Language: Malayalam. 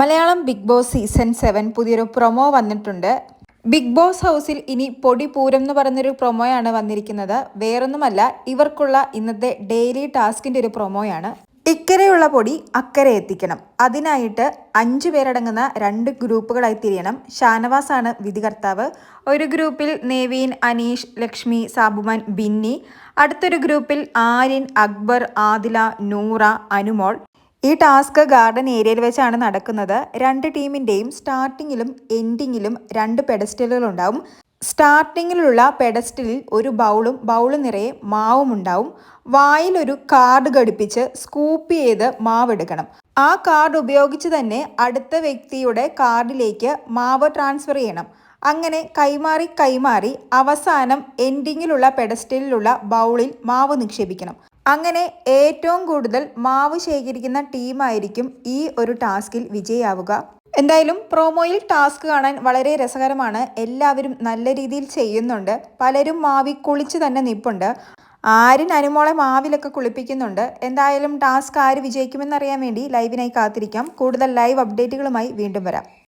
Malayalam Bigg Boss season seven പുതിയൊരു പ്രൊമോ വന്നിട്ടുണ്ട്. ബിഗ് ബോസ് ഹൗസിൽ ഇനി പൊടി പൂരം എന്ന് പറഞ്ഞൊരു പ്രൊമോയാണ് വന്നിരിക്കുന്നത്. വേറൊന്നുമല്ല ഇവർക്കുള്ള ഇന്നത്തെ ഡെയിലി ടാസ്കിന്റെ ഒരു പ്രൊമോയാണ്. ഇക്കരെയുള്ള പൊടി അക്കരെ എത്തിക്കണം. അതിനായിട്ട് അഞ്ചു പേരടങ്ങുന്ന രണ്ട് ഗ്രൂപ്പുകളായി തിരിയണം. ഷാനവാസ് ആണ് വിധികർത്താവ്. ഒരു ഗ്രൂപ്പിൽ നേവീൻ അനീഷ് ലക്ഷ്മി സാബുമാൻ ബിന്നി. അടുത്തൊരു ഗ്രൂപ്പിൽ ആര്യൻ അക്ബർ ആദില നൂറ അനുമോൾ. ഈ ടാസ്ക് ഗാർഡൻ ഏരിയയിൽ വെച്ചാണ് നടക്കുന്നത്. രണ്ട് ടീമിന്റെയും സ്റ്റാർട്ടിങ്ങിലും എൻഡിങ്ങിലും രണ്ട് പെഡസ്റ്റലുകൾ ഉണ്ടാവും. സ്റ്റാർട്ടിങ്ങിലുള്ള പെഡസ്റ്റലിൽ ഒരു ബൗളും ബൗൾ നിറയെ മാവും ഉണ്ടാവും. വായിലൊരു കാർഡ് ഘടിപ്പിച്ച് സ്കൂപ്പ് ചെയ്ത് മാവ് എടുക്കണം. ആ കാർഡ് ഉപയോഗിച്ച് തന്നെ അടുത്ത വ്യക്തിയുടെ കാർഡിലേക്ക് മാവ് ട്രാൻസ്ഫർ ചെയ്യണം. അങ്ങനെ കൈമാറി കൈമാറി അവസാനം എൻഡിങ്ങിലുള്ള പെഡസ്റ്റലിലുള്ള ബൗളിൽ മാവ് നിക്ഷേപിക്കണം. അങ്ങനെ ഏറ്റവും കൂടുതൽ മാവ് ശേഖരിക്കുന്ന ടീമായിരിക്കും ഈ ഒരു ടാസ്കിൽ വിജയാവുക. എന്തായാലും പ്രോമോയിൽ ടാസ്ക് കാണാൻ വളരെ രസകരമാണ്. എല്ലാവരും നല്ല രീതിയിൽ ചെയ്യുന്നുണ്ട്. പലരും മാവി കുളിച്ച് തന്നെ നിപ്പുണ്ട്. ആരും അനുമോളെ മാവിലൊക്കെ കുളിപ്പിക്കുന്നുണ്ട്. എന്തായാലും ടാസ്ക് ആര് വിജയിക്കുമെന്നറിയാൻ വേണ്ടി ലൈവിനായി കാത്തിരിക്കാം. കൂടുതൽ ലൈവ് അപ്ഡേറ്റുകളുമായി വീണ്ടും വരാം.